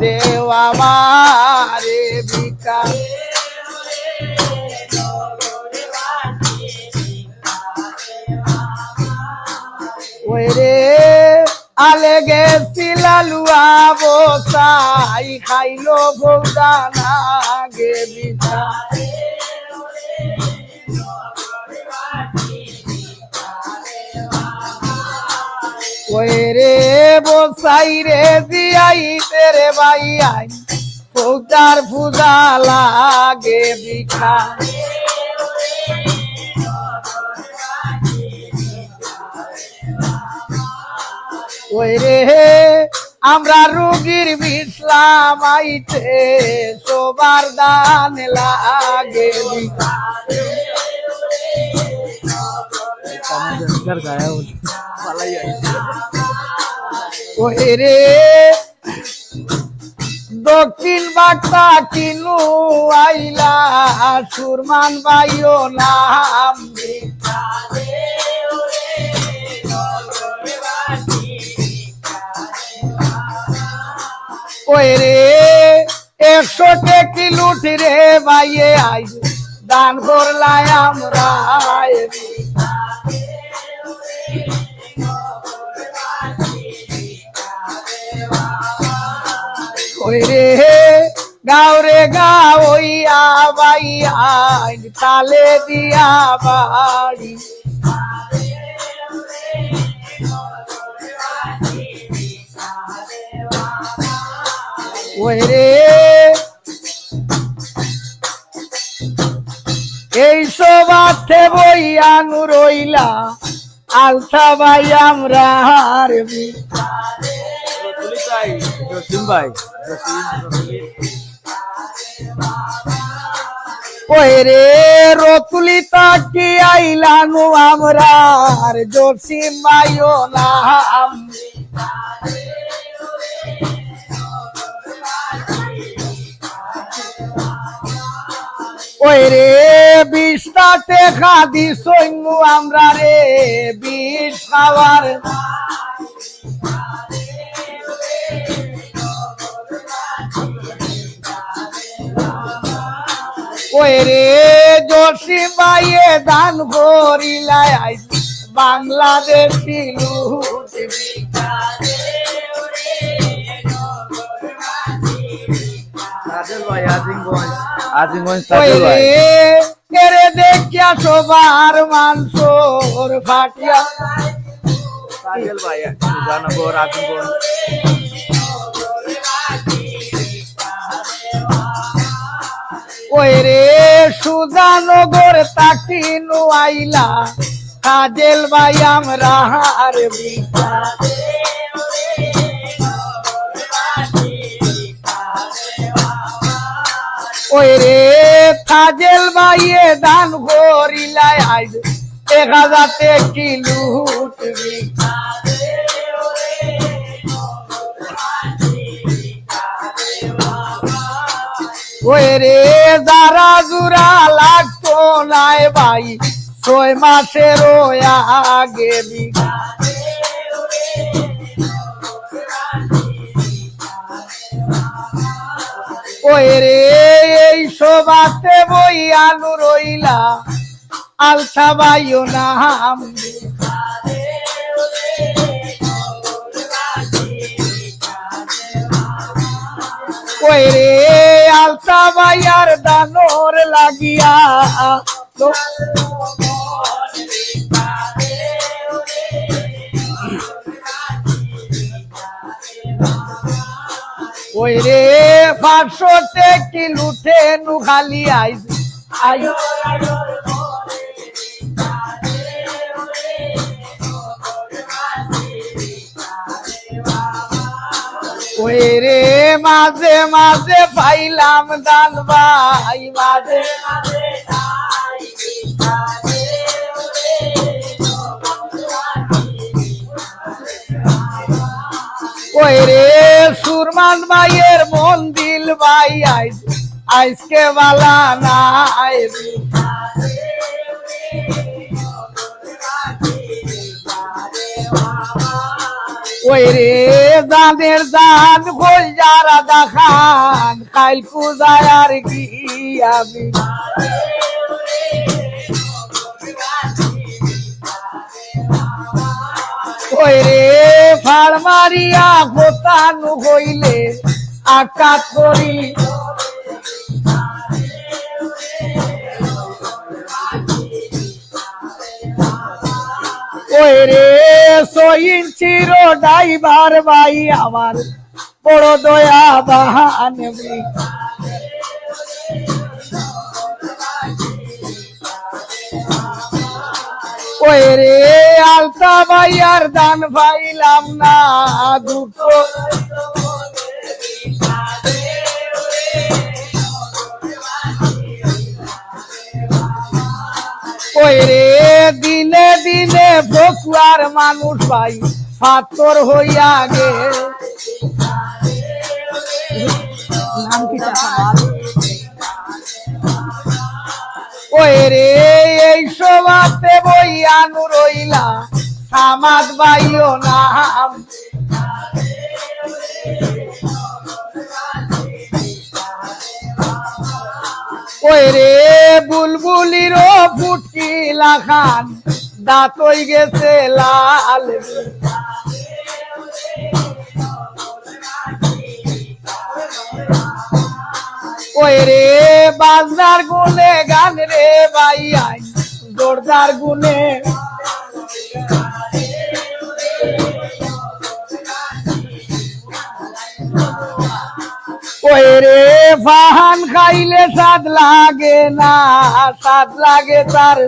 দেওয়া মারে ভিক্ষা ওই রে আলে গেছিল লুয়া বসাই খাইলো গৌদানা গে বিছা ওই রে বসাই রে জিয়াই তেরে বাই আই। পৌতার পূজা লাগে বিখা ওই রে আমরা রুগীর বিশ্রাম আইতে সবার দান লাগে বিখা ওই রে দক্ষিণ বার্তা কিনু আইলা, সুরমান বাইও নাম ওই রে একশো টেকি লুটি রে বাইয়ে আই দান করলাই আমরা ওই রে? গাও রে বাইয়া তালে দিয়া বাড়ি। ওই রে? এই সব আথে বইয়ানু রইলা আলতা ভাই আমরা হারবি। জসিম ভাই ওই রে রতুলি তাকি আইলানু আমরা, আর জসিম ভাইও নাম ওই রে বিষটা টেকা দি সৈন্য আমরা রে, বিষ খাওয়ার ওই রে জসিম ভাইয়ে দান করিলাই আই বাংলাদেশি লুটি আজিমগঞ্জ কেরে দেখিয়া সবার মাংসর ফাটিয়া। সাজল ভাই আজিমগঞ্জ ওই সুজানগর তাকিনু আইলা কাজেল ভাই আমরা হার ওই রে কাজেল ভাইয়ে দান করিলাই আইজ এক হাজারতে কি লুটবি ওই রে যারা জুরা লাগতো নাই ভাই, ছয় মাসের আগে বিঘা ওই রে এই সবাতে বই আলু রইলা আলতা বাইও নাম আলতা বাইয়ার দানোর লাগিয়া। ওই রে পাঁচশো টেকি লুটে নু খালি আইস। আই মাঝে মাঝে পাইলাম দান ভাই, মাঝে ওই রে সুরমান ভাইয়ের মন দিল ভাই, আইস আইসকে বালা না ওই রে দানের দান যারা দেখান খাইল পূজায় আর কি আমি? ওই ফাড় মারিয়া হইলে আকাশ করি। ওই রে? সইন চির ভাই আমার। বড় দয়া বাহান ওই রে? আলতা ভাই আর দান পাইলাম না দুটো। ওই দিনে দিনে ফকুয়ার মানুষ ভাই, পাথর হইয়া গে। নাম ওই রে, এই রইলা সামাদ বাইও নাম। ওই রে বুলবুলিরও ফুটকি লাখান দাঁতই গেছে লাল ওই রে বাজনার গুনে গান রে ভাই আই, জোরদার গুনে রে ফাহান খাইলে স্বাদ লাগে না স্বাদ লাগে তার।